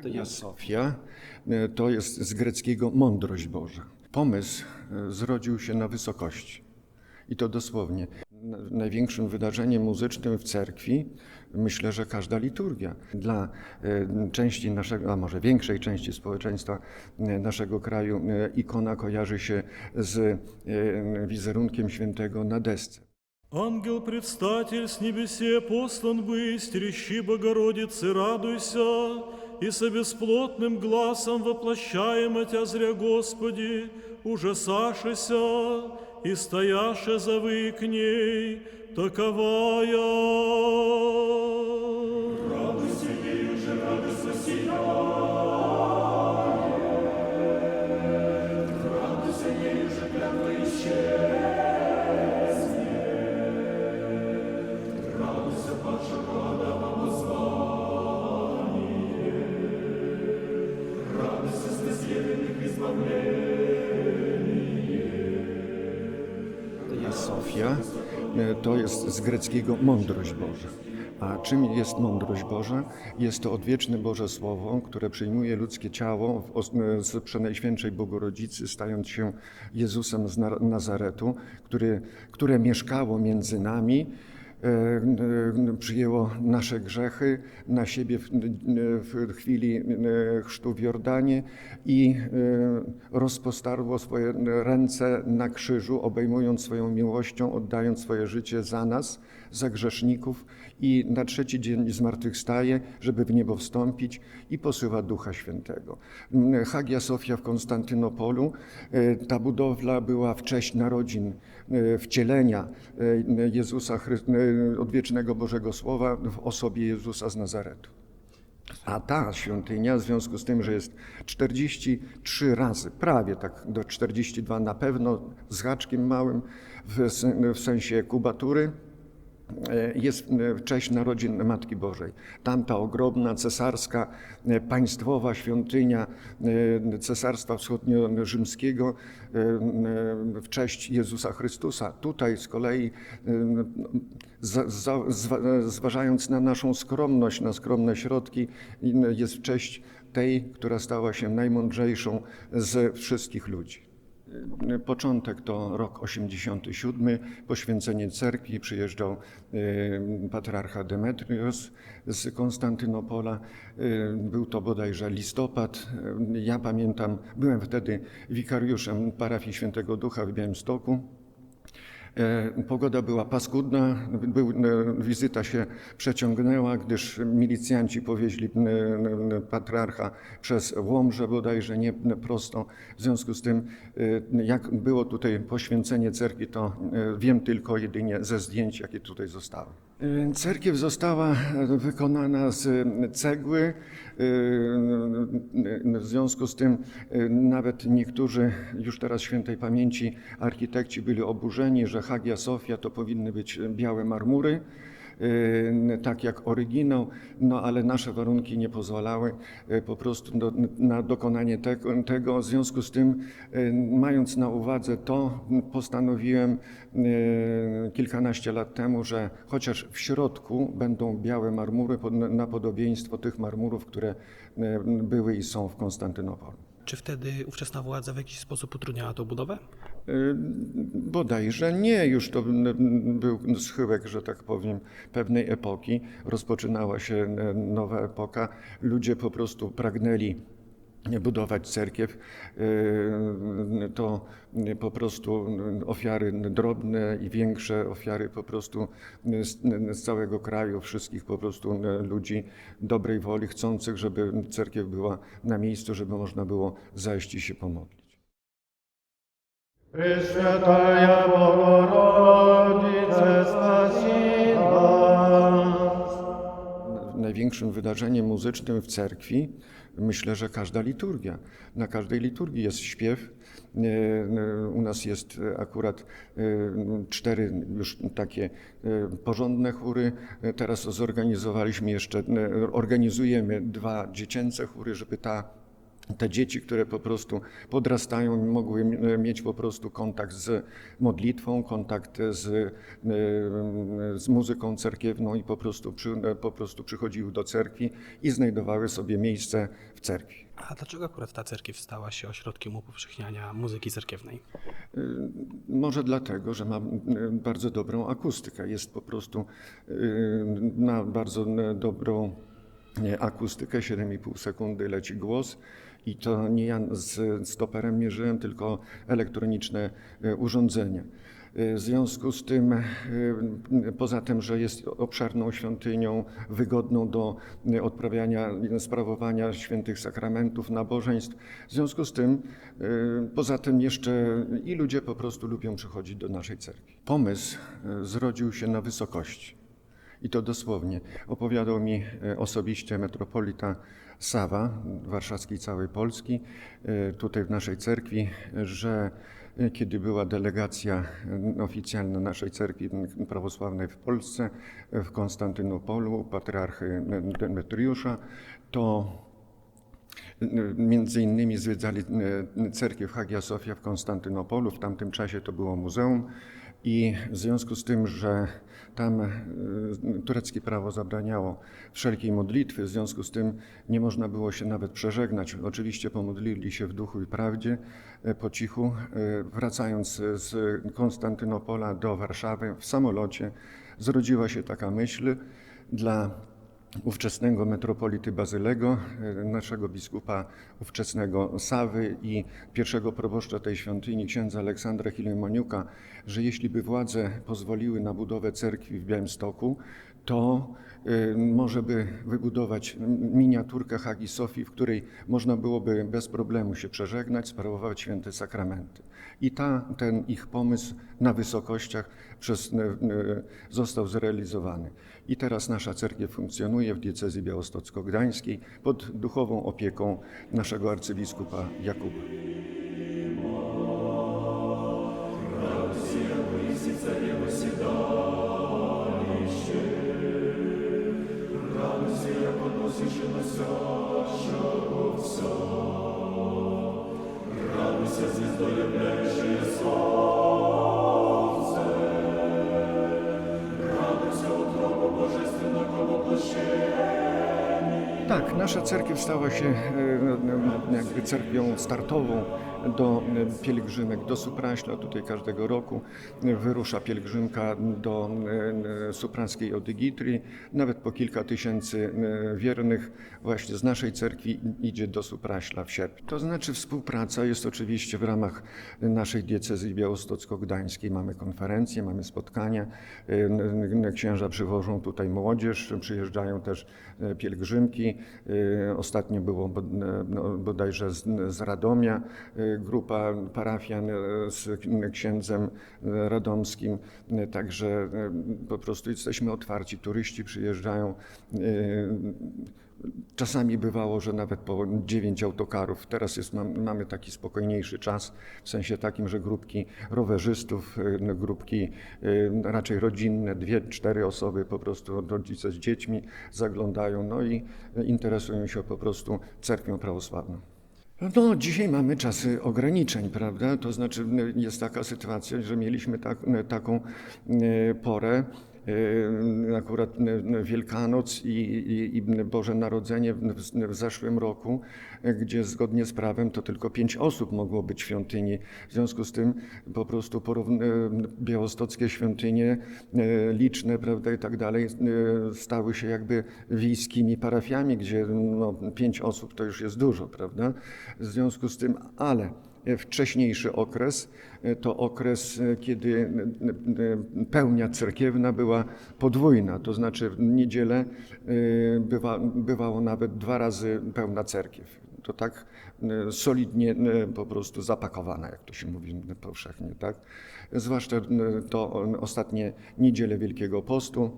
Hagia Sofia e, to jest z greckiego mądrość Boża. Pomysł e, zrodził się na wysokości. I to dosłownie. Na- Największym wydarzeniem muzycznym w cerkwi myślę, że każda liturgia. Dla e, części naszego, a może większej części społeczeństwa e, naszego kraju e, ikona kojarzy się z e, wizerunkiem świętego na desce. Ангел-предстатель с небесе послан быть, рещи Богородицы, радуйся, и со бесплотным глазом воплощаемо Тя зря Господи, ужасашися, и стояше завы к ней, таковая. Sofia e, to jest z greckiego mądrość Boża. A czym jest mądrość Boża? Jest to odwieczne Boże Słowo, które przyjmuje ludzkie ciało e, z Przenajświętszej Bogorodzicy, stając się Jezusem z Na- Nazaretu, który, które mieszkało między nami, przyjęło nasze grzechy na siebie w, w chwili e, chrztu w Jordanie i e, rozpostarło swoje ręce na krzyżu, obejmując swoją miłością, oddając swoje życie za nas, za grzeszników i na trzeci dzień zmartwychwstaje, żeby w niebo wstąpić i posyła Ducha Świętego. Hagia Sofia w Konstantynopolu, e, ta budowla była w cześć narodzin, e, wcielenia e, Jezusa, odwiecznego Bożego Słowa w osobie Jezusa z Nazaretu. A ta świątynia, w związku z tym, że jest 43 razy, prawie tak do 42 na pewno, z haczkiem małym w, w sensie kubatury, jest w cześć narodzin Matki Bożej. Tamta ogromna, cesarska, e, państwowa świątynia e, Cesarstwa Wschodnio-Rzymskiego e, e, w cześć Jezusa Chrystusa. Tutaj z kolei, e, zważając na naszą skromność, na skromne środki, jest cześć tej, która stała się najmądrzejszą ze wszystkich ludzi. Początek to rok 87, poświęcenie cerkwi, przyjeżdżał e, patriarcha Demetrios z Konstantynopola. E, Był to bodajże listopad. Ja pamiętam, byłem wtedy wikariuszem parafii Świętego Ducha w Białymstoku. E, Pogoda była paskudna, e, wizyta się przeciągnęła, gdyż milicjanci powieźli e, patriarcha przez Łomżę bodajże, nie prosto. W związku z tym, jak było tutaj poświęcenie cerkwi, to wiem tylko jedynie ze zdjęć, jakie tutaj zostały. E, Cerkiew została e, wykonana z cegły. e, W związku z tym e, nawet niektórzy już teraz świętej pamięci architekci byli oburzeni, że Hagia Sofia to powinny być białe marmury, tak jak oryginał, no ale nasze warunki nie pozwalały e, po prostu do, na dokonanie tego, tego. W związku z tym, e, mając na uwadze to, postanowiłem kilkanaście lat temu, że chociaż w środku będą białe marmury na podobieństwo tych marmurów, które były i są w Konstantynopolu. Czy wtedy ówczesna władza w jakiś sposób utrudniała tą budowę? Y, Bodajże nie, już to był schyłek, że tak powiem, pewnej epoki. Rozpoczynała się n- nowa epoka. Ludzie po prostu pragnęli budować cerkiew. Y, To po prostu ofiary drobne i większe, ofiary po prostu z, całego kraju, wszystkich po prostu ludzi dobrej woli, chcących, żeby cerkiew była na miejscu, żeby można było zajść i się pomodlić. Пресвятая Богородице, спаси нас. Największym wydarzeniem muzycznym w cerkwi myślę, że każda liturgia. Na każdej liturgii jest śpiew. E, e, U nas jest akurat e, cztery już takie e, porządne chóry. E, Teraz zorganizowaliśmy jeszcze, e, organizujemy dwa dziecięce chóry, żeby ta te dzieci, które po prostu podrastają, mogły e, mieć po prostu kontakt z modlitwą, kontakt z, e, z muzyką cerkiewną i po prostu, przy, e, po prostu przychodziły do cerkwi i znajdowały sobie miejsce w cerkwi. A dlaczego akurat ta cerkiew stała się ośrodkiem upowszechniania muzyki cerkiewnej? Może dlatego, że ma bardzo dobrą akustykę. Jest po prostu na bardzo dobrą akustykę, 7,5 sekundy leci głos. I to nie ja z stoperem mierzyłem, tylko elektroniczne y, urządzenie. Y, W związku z tym, y, poza tym, że jest obszarną świątynią, wygodną do odprawiania, sprawowania świętych sakramentów, nabożeństw, w związku z tym, poza tym jeszcze i ludzie po prostu lubią przychodzić do naszej cerkwi. Pomysł zrodził się na wysokości. I to dosłownie. Opowiadał mi e, osobiście metropolita Sawa, warszawskiej całej Polski, e, tutaj w naszej cerkwi, że e, kiedy była delegacja oficjalna naszej cerkwi prawosławnej w Polsce, w Konstantynopolu, patriarchy Demetriusza, to Między innymi zwiedzali cerkiew Hagia Sofia w Konstantynopolu, w tamtym czasie to było muzeum i w związku z tym, że tam e, tureckie prawo zabraniało wszelkiej modlitwy, w związku z tym nie można było się nawet przeżegnać. Oczywiście pomodlili się w duchu i prawdzie e, po cichu, e, wracając z Konstantynopola do Warszawy w samolocie zrodziła się taka myśl dla ówczesnego metropolity Bazylego, e, naszego biskupa ówczesnego Sawy i pierwszego proboszcza tej świątyni, księdza Aleksandra Hilemoniuka, że jeśli by władze pozwoliły na budowę cerkwi w Białymstoku, to e, może by wybudować miniaturkę Hagi Sofii, w której można byłoby bez problemu się przeżegnać, sprawować święte sakramenty. I ta, ten ich pomysł na wysokościach przez, e, e, został zrealizowany. I teraz nasza cerkiew funkcjonuje w diecezji białostocko-gdańskiej pod duchową opieką naszego arcybiskupa Jakuba. Tak, nasza cerkiew stała się e, no, jakby cerkwią startową do e, pielgrzymek do Supraśla. Tutaj każdego roku e, wyrusza pielgrzymka do e, supraskiej Odygitrii. Nawet po kilka tysięcy e, wiernych właśnie z naszej cerkwi idzie do Supraśla w sierpniu. To znaczy współpraca jest oczywiście w ramach naszej diecezji białostocko-gdańskiej. Mamy konferencje, mamy spotkania. E, Księża przywożą tutaj młodzież, przyjeżdżają też e, pielgrzymki. E, Ostatnio było no, bodajże z, Radomia e, grupa parafian e, z księdzem e, radomskim. E, Także po prostu jesteśmy otwarci. Turyści przyjeżdżają. Czasami bywało, że nawet po dziewięć autokarów. Teraz jest, mam, mamy taki spokojniejszy czas, w sensie takim, że grupki rowerzystów, no, grupki raczej rodzinne, dwie, cztery osoby, po prostu rodzice z dziećmi zaglądają, no i interesują się po prostu cerkwią prawosławną. No, dzisiaj mamy czasy ograniczeń, prawda? To znaczy jest taka sytuacja, że mieliśmy tak, taką porę, akurat y, Wielkanoc i, i, i Boże Narodzenie w, w, zeszłym roku, y, gdzie zgodnie z prawem to tylko pięć osób mogło być w świątyni. W związku z tym po prostu porówn- y, białostockie świątynie liczne, prawda, i tak dalej, stały się jakby wiejskimi parafiami, gdzie no, pięć osób to już jest dużo, prawda? W związku z tym, ale wcześniejszy okres to okres, kiedy pełnia cerkiewna była podwójna, to znaczy w niedzielę bywa, bywało nawet dwa razy pełna cerkiew. To tak solidnie po prostu zapakowana, jak to się mówi powszechnie, tak? Zwłaszcza to ostatnie niedziele Wielkiego Postu,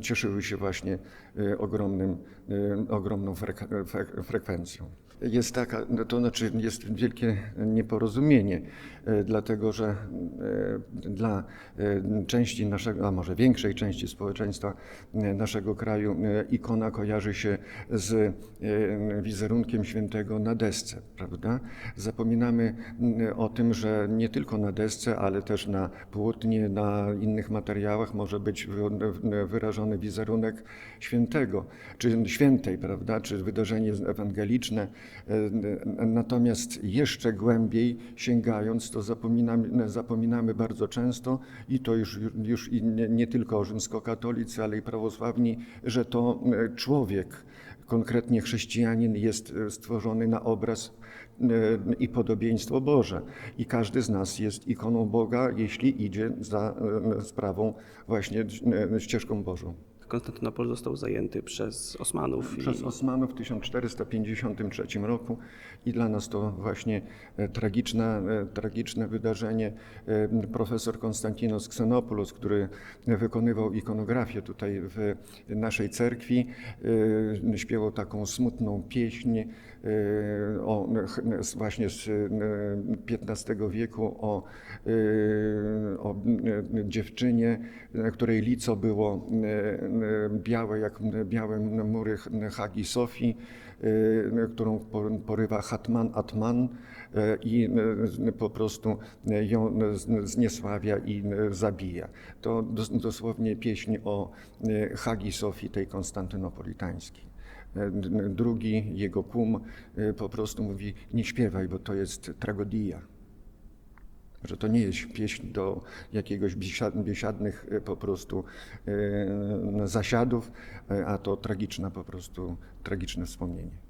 cieszyły się właśnie ogromnym, ogromną frek- fre- frekwencją. Jest taka, no to znaczy jest wielkie nieporozumienie, y, dlatego że y, dla y, części naszego, a może większej części społeczeństwa naszego kraju ikona kojarzy się z wizerunkiem świętego na desce, prawda? Zapominamy o tym, że nie tylko na desce, ale też na płótnie, na innych materiałach może być wy- wyrażony wizerunek świętego, czy świętej, prawda, czy wydarzenie ewangeliczne. E, Natomiast jeszcze głębiej sięgając, to zapominamy, zapominamy bardzo często i to już, już i nie, nie tylko rzymskokatolicy, ale i prawosławni, że to e, człowiek, konkretnie chrześcijanin jest e, stworzony na obraz i podobieństwo Boże. I każdy z nas jest ikoną Boga, jeśli idzie za sprawą właśnie ścieżką Bożą. Konstantynopol został zajęty przez Osmanów. Przez Osmanów w 1453 roku i dla nas to właśnie e, tragiczne, e, tragiczne wydarzenie. E, Profesor Konstantinos Xenopoulos, który wykonywał ikonografię tutaj w naszej cerkwi, śpiewał taką smutną pieśń o, ch- właśnie z XV wieku o, e, o dziewczynie, której lico było białe jak białe mury Hagi Sofii, którą po- porywa Hatman Atman i po prostu ją zniesławia i zabija. To dos- dosłownie pieśń o Hagi Sofii, tej konstantynopolitańskiej. Drugi, jego kum, e, po prostu mówi: Nie śpiewaj, bo to jest tragedia. Że to nie jest pieśń do jakiegoś biesiad- biesiadnych e, po prostu e, zasiadów, a to tragiczna po prostu, tragiczne wspomnienie.